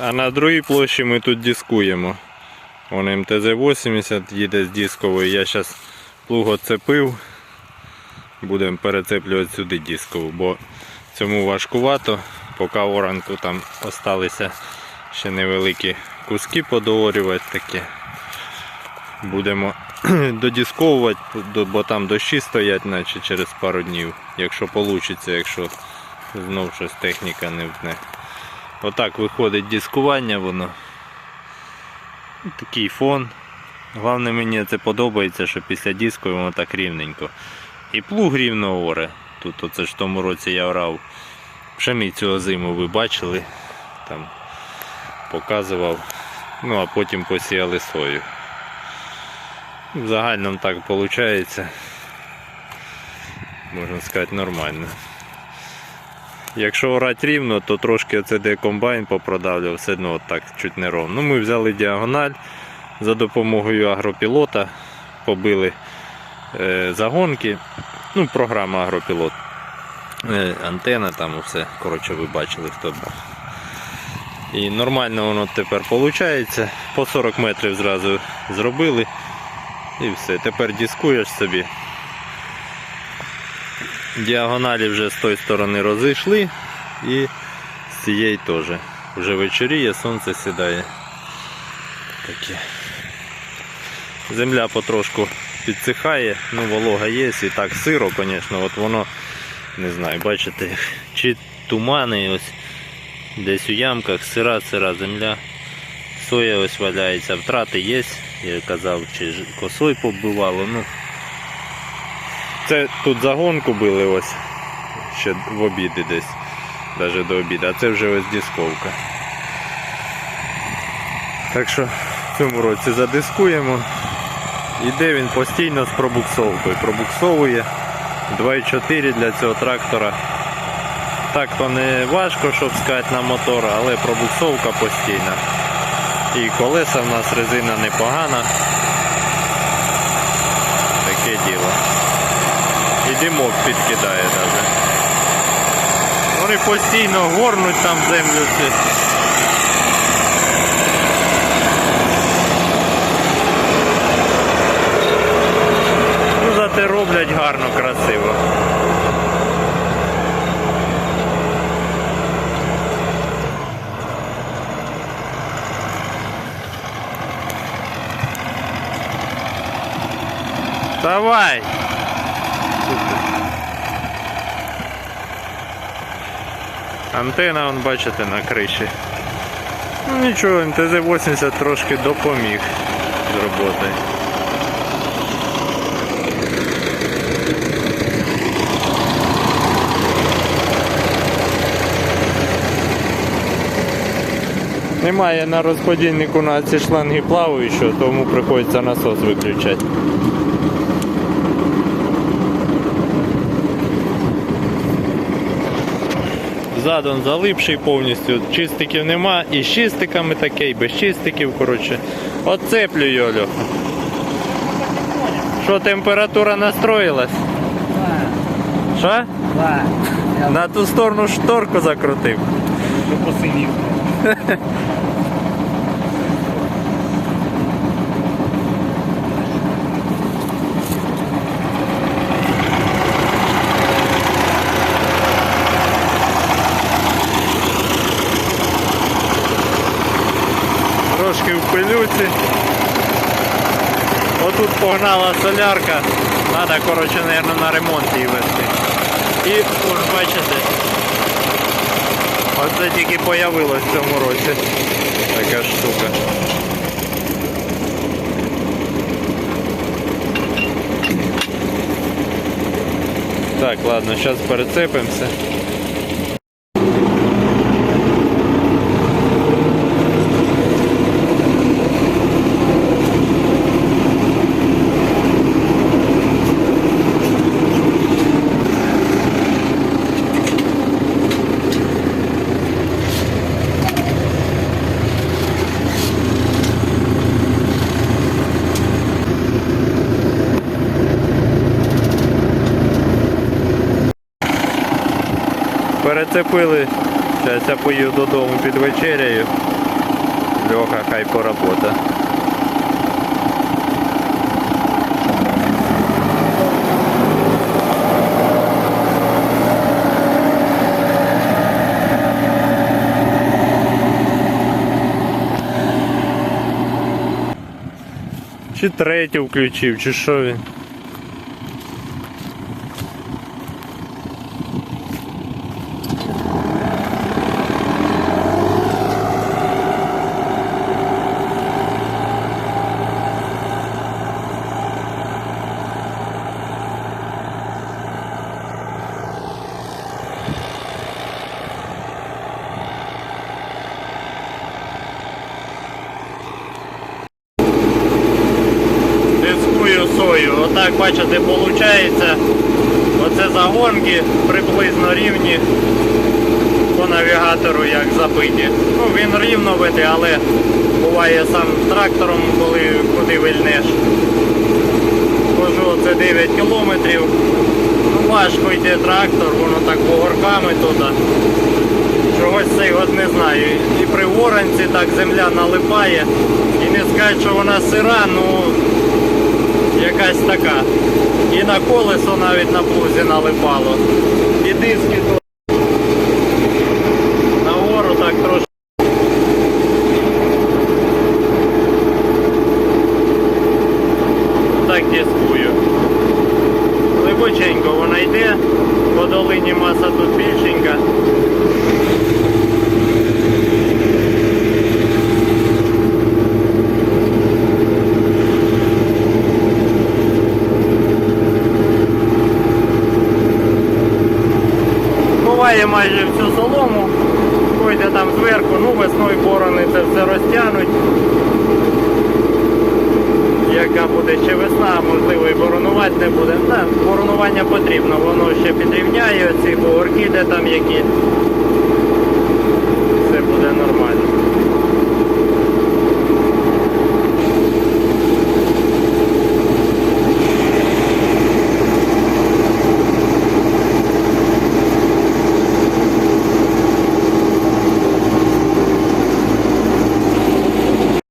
А на другій площі ми тут дискуємо. Вон МТЗ-80 їде з дисковою. Я зараз плуг оцепив. Будемо перецеплювати сюди дискову, бо цьому важкувато, поки оранку там осталися ще невеликі куски подоорювати такі. Будемо додісковувати, бо там дощі стоять, наче через пару днів. Якщо вийде, якщо знов щось техніка не втне. Отак виходить дискування воно. Такий фон. Головне мені це подобається, що після диску воно так рівненько. І плуг рівно оре. Тут оце ж в тому році я орав пшеницю зиму ви бачили. Там показував. Ну а потім посіяли сою. В загальному так виходить. Можна сказати, нормально. Якщо орати рівно, то трошки оце де комбайн попродавлював, все одно от так чуть не ровно. Ну, ми взяли діагональ за допомогою агропілота, побили е, загонки. Ну, програма агропілот. Е, антена там усе. Коротше, ви бачили, хто був. І нормально воно тепер виходить. По 40 метрів зразу зробили. І все. Тепер дискуєш собі. Діагоналі вже з тої сторони розійшли і з цієї теж. Вже вечоріє, сонце сідає. Таке. Земля потрошку підсихає, ну волога є і так сиро, звісно, от воно, не знаю, бачите, чи тумани ось десь у ямках, сира, сира земля. Соя ось валяється, втрати є, я казав, чи косой побивало. Ну, це тут загонку били ось ще в обіди десь, навіть до обіду, а це вже ось дисковка. Так що в цьому році задискуємо. Іде він постійно з пробуксовкою. Пробуксовує 2,4 для цього трактора. Так то не важко, щоб сказати на мотор, але пробуксовка постійна. І колеса в нас резина непогана. Таке діло. Димок підкидає навіть. Вони постійно горнуть там землю. Ну, зате роблять гарно, красиво. Давай! Антена, вон, бачите, на криші. Ну нічого, МТЗ-80 трошки допоміг з роботи. Немає на розподільнику на ці шланги плаваючого, тому приходиться насос виключати. Задон залипший повністю, чистиків нема, і з чистиками таке, і без чистиків, коротше. Оцеплю йолю. Що, температура настроїлась? Що? На ту сторону шторку закрутив. посинів. Трошки в пилюці. Отут погнала солярка. Треба, коротше, мабуть, на ремонт її вести. І ось бачите. Оце тільки появилось в цьому році. Така штука. Так, ладно, зараз перецепимося. Перецепили Зараз я поїду додому під вечерею. Льоха хай поработа. Чи третю включив, чи що він? Дискую Отак бачите, виходить. Оце загонки приблизно рівні по навігатору як забиті. Ну він рівно веде, але буває сам трактором, коли куди вильнеш. Хожу оце 9 кілометрів. Ну, важко йде трактор, воно так погорками туди. Чогось цей от не знаю. І при оранці так земля налипає. І не сказати, що вона сира, ну якась така. І на колесо навіть на плузі налипало. І диски тут. Нагору так трошки. Так дискую. Глибоченько вона йде, по долині маса тут більшенька. Майже всю солому, пойде там зверху, ну весною борони це все розтягнуть. Яка буде ще весна, можливо і боронувати не буде. Та, боронування потрібно, воно ще підрівняє оці бугорки, де там які. Все буде нормально.